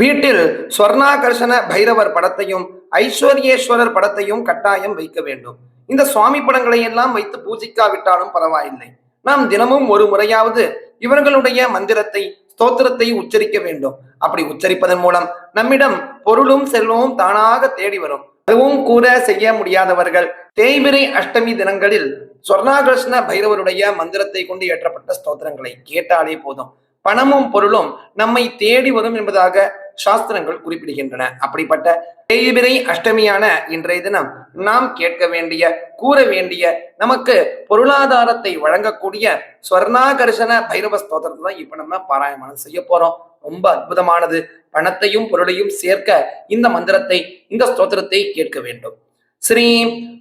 வீட்டில் ஸ்வர்ணாகர்ஷண பைரவர் படத்தையும் ஐஸ்வர்யேஸ்வரர் படத்தையும் கட்டாயம் வைக்க வேண்டும். இந்த சுவாமி படங்களை எல்லாம் வைத்து பூஜிக்காவிட்டாலும் பரவாயில்லை. நாம் தினமும் ஒரு முறையாவது இவர்களுடைய மந்திரத்தை ஸ்தோத்திரத்தை உச்சரிக்க வேண்டும். அப்படி உச்சரிப்பதன் மூலம் நம்மிடம் பொருளும் செல்வமும் தானாக தேடி வரும். அதுவும் கூட செய்ய முடியாதவர்கள் தேய்பிரை அஷ்டமி தினங்களில் சொர்ணாகிருஷ்ண பைரவருடைய மந்திரத்தை கொண்டு ஏற்றப்பட்ட ஸ்தோத்திரங்களை கேட்டாலே போதும். பணமும் பொருளும் நம்மை தேடி வரும் என்பதாக சாஸ்திரங்கள் குறிப்பிடுகின்றன. அப்படிப்பட்ட தேய்பிரை அஷ்டமியான இன்றைய தினம் நாம் கேட்க வேண்டிய கூற வேண்டிய நமக்கு பொருளாதாரத்தை வழங்கக்கூடிய ஸ்வர்ணாகர்ஷண பைரவ ஸ்தோத்திரத்தை தான் இப்ப நம்ம பாராயணம் செய்ய போறோம். ரொம்ப அற்புதமானது. பணத்தையும் பொருளையும் சேர்க்க இந்த மந்திரத்தை இந்த ஸ்தோத்திரத்தை கேட்க வேண்டும். ஸ்ரீ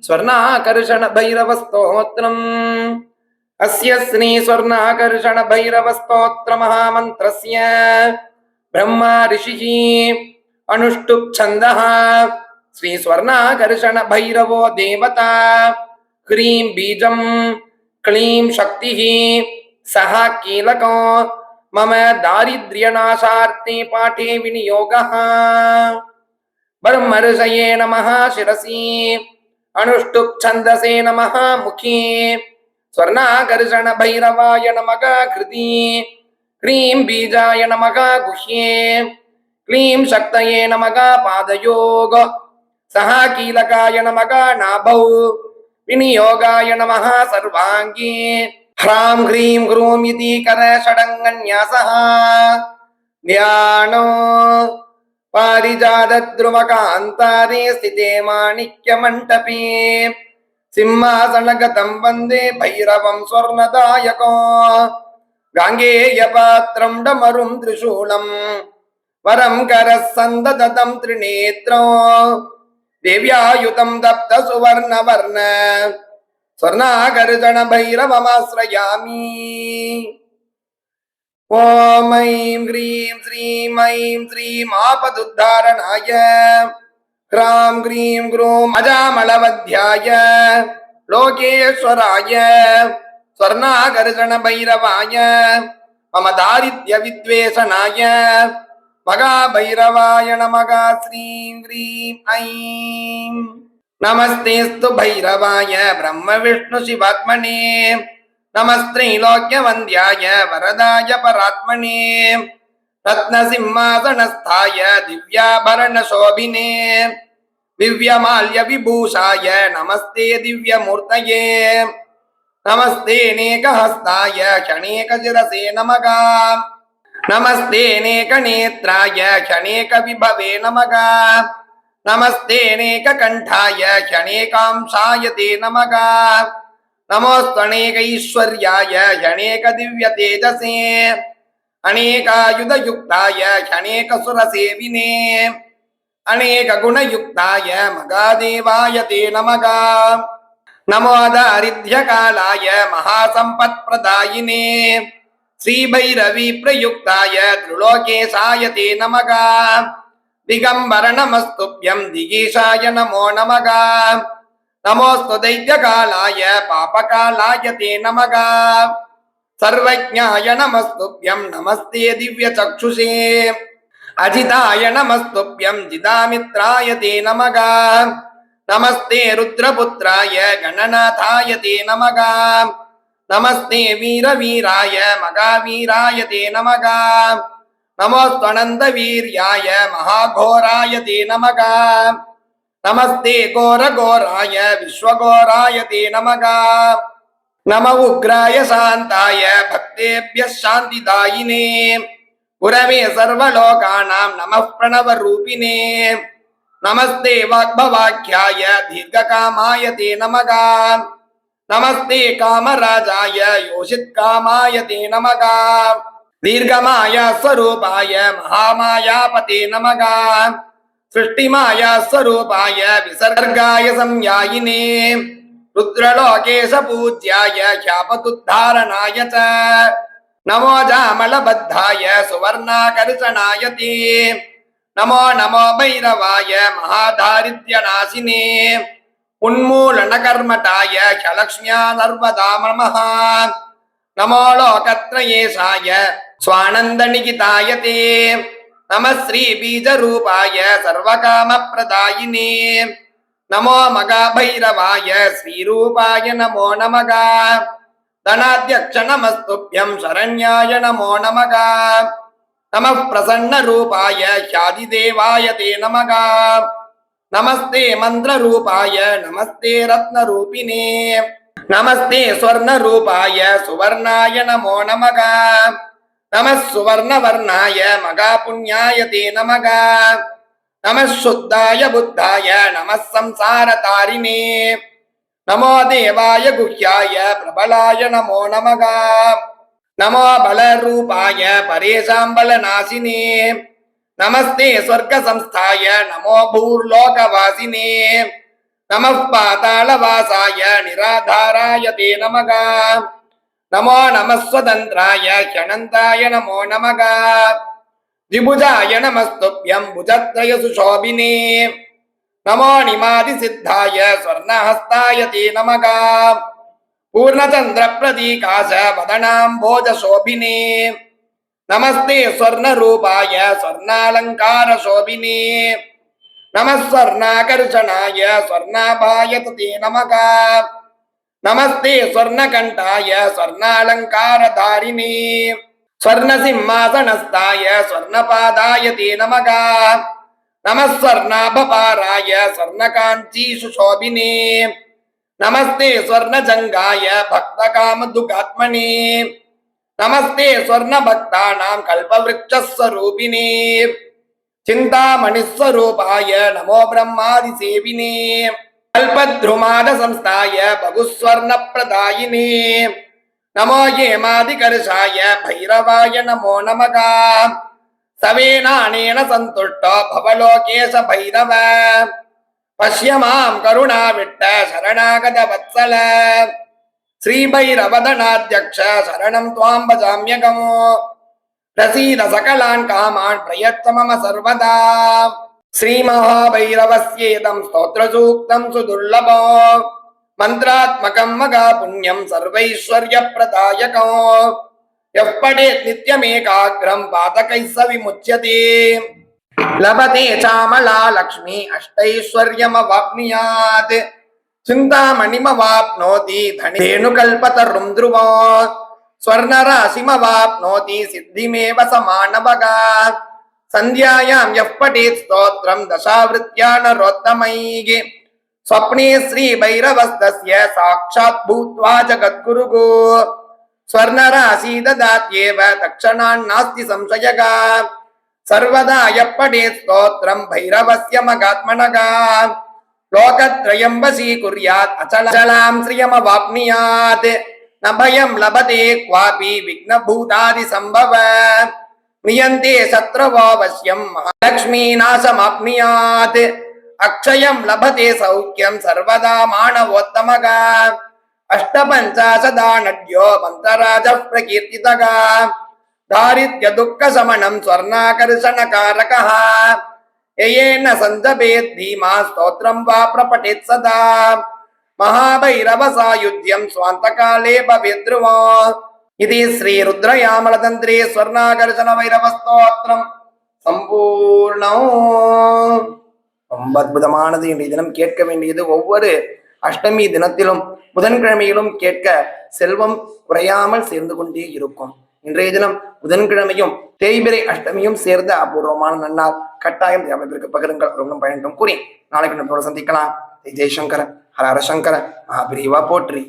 ஸ்வர்ணாகர்ஷண பைரவ ஸ்தோத்திரம். அஸ்ய ஸ்ரீ ब्रह्म ऋषि अनुष्टु छंद श्री स्वर्णाकर्षण भैरवो देवता क्रीम बीजम क्लीम शक्ति, सह कीलक, मम दारिद्र्य नाशार्ते पाठे विनियोग। ब्रह्म नम शिसी अनुष्टु छंद नम मुखी, स्वर्णाकर्षण भैरवाय नम कृती। स्वर्णाकर्षण भैरवाय नमः कृति क्लीं बीजाय नमः गुह्ये क्लीं शक्तये नमः पादयोग सः कीलकाय नमः नाभौ विनियोगाय नमः सर्वाङ्गे ह्रां ह्रीं ह्रूं इति करषडङ्गन्यासः ध्यानो पारिजातद्रुमकान्तारे स्थिते माणिक्यमण्टपे सिंहासनगतं वन्दे भैरवं स्वर्णदायको गाङ्गेयपात्रं डमरुं त्रिशूलम् वरं करः सन्ददतं त्रिनेत्रो देव्यायुतं दप्त सुवर्णवर्ण स्वर्णाकर्षण भैरवमाश्रयामि ॐ ऐं ह्रीं श्रीं ऐं श्रीं आपदुद्धारणाय ह्रां ह्रीं ग्रूं अजामलवध्याय लोकेश्वराय ஸ்வர்ணாகர்ஷண பைரவாய மம தாரித்ய வித்வேஷனாய மகாபைரவாய நமக ஸ்ரீம் ஹ்ரீம் ஐம் நமஸ்தேஸ்து பைரவாய பிரம்ம விஷ்ணு சிவாத்மனே நமஸ்திரீலோக்கிய வந்தியாய வரதாய பராத்மனே ரத்னசிம்மாசனஸ்தாய திவ்யாபரண சோபினே விவ்யமால்ய விபூஷாய நமஸ்தே திவ்யமூர்த்தயே नमस्तेऽनेकहस्ताय क्षणेकशिरसे नमः नमस्तेऽनेकनेत्राय क्षणेकविभवे नमः नमस्तेऽनेककण्ठाय क्षणेकांशाय ते नमः नमोऽस्त्वनेकैश्वर्याय क्षणेकदिव्यतेजसे अनेकायुधयुक्ताय क्षणेकसुरसेविने अनेकगुणयुक्ताय मगादेवाय ते नमः नमो दारिद्र्यकालाय महासम्पत्प्रदायिने श्रीभैरवी प्रयुक्ताय त्रिलोकेशाय ते नमः दिगम्बर नमस्तुभ्यं दिगीशाय नमो नमः नमोऽस्तु दैत्यकालाय पापकालाय ते नमः सर्वज्ञाय नमस्तुभ्यं नमस्ते दिव्यचक्षुषे अजिताय नमस्तुभ्यं जिदामित्राय ते नमः நமஸ்தே ருத்ரபுத்திராய கணநாதாய தே நமகா நமஸ்தே வீரவீராய மகாவீராய தே நமகா நமோஸ்வனந்த வீர்யாய மகாகோராய தே நமகா நமஸ்தே கோரகோராய விஸ்வகோராய தே நமகா நம உக்ராய சாந்தாய பக்தேபிய சாந்திதாயினே புரமே சர்வலோகானாம் நம பிரணவ ரூபினே प्रणवरूपिणे नमस्ते वाग्भवाख्याय दीर्घकामाय ते नमः नमस्ते कामराजाय योषित्कामाय ते नमः दीर्घमाया स्वरूपाय महामायापते नमः सृष्टिमाया स्वरूपाय विसर्गाय संयायिने रुद्रलोकेश पूज्याय ख्यापतुद्धारणाय च नमो जामलबद्धाय सुवर्णाकर्षणाय ते நமோ நமோ பைரவாய மகாதாரித்ய நாசினே. உன்மூலன கர்மட்டாய கலக்ஷ்மியா சர்வதா நமஹா நமோ லோகத்ரயேசாய சுவானந்த நிகிதாய தே நம ஸ்ரீ பீஜரூபாய சர்வகாம பிரதாயினே. நமோ மகாபைரவாய ஸ்ரீரூபாய நமோ நமகா. தனாத்தியக்ஷ நமஸ்துபியம் சரண்யாய நமோ நமகா. நம பிரசன்ன ரூபாய ஷாதி தேவாய தே நமகா. நமஸ்தே மந்திர ரூபாய நமஸ்தே ரத்ன ரூபினே நமஸ்தே ஸ்வர்ண ரூபாய சுவர்ணாய நமோ நமகா. நம சுவர்ண வர்ணாய மகா புண்ணியாய தே நமகா. நம சுத்தாய புத்தாய நம சம்சார தாரிணே. நமோ தேவாய குஹ்யாய பிரபலாய நமோ நமகா. நமோ பலரூபாய பரேசாம்பல நாசினே. நமஸ்தே ஸ்வர்க்க சம்ஸ்தாய நமோ பூர்லோகவாசினே. நம பாதாளவாசாய நிராதாராய தே நமக. நமோ நமஸ்வதந்திராய ஹணந்தாய நமோ நமக. திபுஜாய நமஸ்துப்யம் புஜத்ரய சுசோபினே நமோ நிமாதி சித்தாய ஸ்வர்ணஹஸ்தாய தே நமகா. वदनाम्भोजशोभिने नमस्ते स्वर्णरूपाय स्वर्णालङ्कारशोभिने नमः स्वर्णाकर्षणाय स्वर्णाभाय ते नमः नमस्ते स्वर्णकण्ठाय स्वर्णालङ्कारधारिणे स्वर्णसिंहासनस्थाय स्वर्णपादाय ते नमः नमः स्वर्णाभपाराय நமஸ்தே ஸ்வர்ண ஜங்காய பக்த காம துகாத்மனே நமஸ்தே ஸ்வர்ண பக்தானாம் கல்பவிருட்சஸ்வரூபிணே சிந்தாமணிஸ்வரூபாய நமோ பிரம்மாதி சேவினே கல்பத்ருமாத சம்ஸ்தாய பகுஸ்வர்ண பிரதாயினே நமோ ஏமாதிகருஷாய பைரவாய நமோ நமகா சவேனானேன சந்துஷ்டோ பவலோகேஷ பைரவ పశ్య మాం కరుణావిట్ట శరణాగత వత్సల శ్రీభైరవదనాధ్యక్ష శరణం త్వాంబ సామ్యకము ప్రసీద సకలాన్ కామాన్ ప్రయత్నమమ సర్వదా. శ్రీమహాభైరవస్యేదం స్తోత్రసూక్తం సుదుర్లభో. మంత్రాత్మకం మగా పుణ్యం సర్వైశ్వర్య ప్రదాయకం ఎప్పడే నిత్యమేకాగ్రం పాతకైస్స విముచ్యతే. चामला लक्ष्मी अष्टैश्वर्यमवाप्नुयात् चिन्तामणिमवाप्नोति धनेनुकल्पतरुं ध्रुवो स्वर्णराशिमवाप्नोति सिद्धिमेव स मानवगा सन्ध्यायां यः पठेत् स्तोत्रं दशावृत्या नरोत्तमैः स्वप्ने श्रीभैरवस्तस्य साक्षात् भूत्वा जगद्गुरुः स्वर्णराशि ददात्येव तक्षणान्नास्ति संशयगा சர்வதா அயப்படே ஸ்தோத்திரம். பைரவசிய மகாத்மனகா. லோகத்ரயம்பசீ குர்யாத். அச்சலாம் ஸ்ரீயமவாப்னியாத். நபயம் லபதே குவாபி விக்னபூதாதி சம்பவ. நியந்தே சத்ரவாவசியம் மகாலட்சுமி நாசமாப்னியாத். அக்ஷயம் லபதே சௌக்கியம் சர்வதா மாணவோத்தமக. அஷ்டபஞ்சாசதா நட்யோ மந்தராஜ பிரகீர்த்திதகா. தாரித்ய துக்க சமணம் ஸ்வர்ணாகர்ஷண காரகா எயேன சஞ்சபேத் தீமா ஸ்தோத்திரம் வா பிரபட்டித் சதா மகாபைரவ சாயுத்யம் ஸ்வாந்தகாலே பவித்ருவோ இது ஸ்ரீ ருத்ரயாமலதந்திரே ஸ்வர்ணாகர்ஷண வைரவ ஸ்தோத்திரம் சம்பூர்ணம் ரொம்ப அற்புதமானது இன்றைய தினம் கேட்க வேண்டியது ஒவ்வொரு அஷ்டமி தினத்திலும் புதன்கிழமையிலும் கேட்க செல்வம் குறையாமல் சேர்ந்து கொண்டே இருக்கும். இன்றைய தினம் புதன்கிழமையும் தேய்பிரை அஷ்டமியும் சேர்ந்த அபூர்வமான நன்னாள் கட்டாயம் தேவைப்பிற்கு பகிருங்கள். ரொம்ப பயன்றும் கூறி நாளைக்கு நம்மளோட சந்திக்கலாம். ஜெய்சங்கர ஹரஹர சங்கர மகாபிரிவா போற்றி.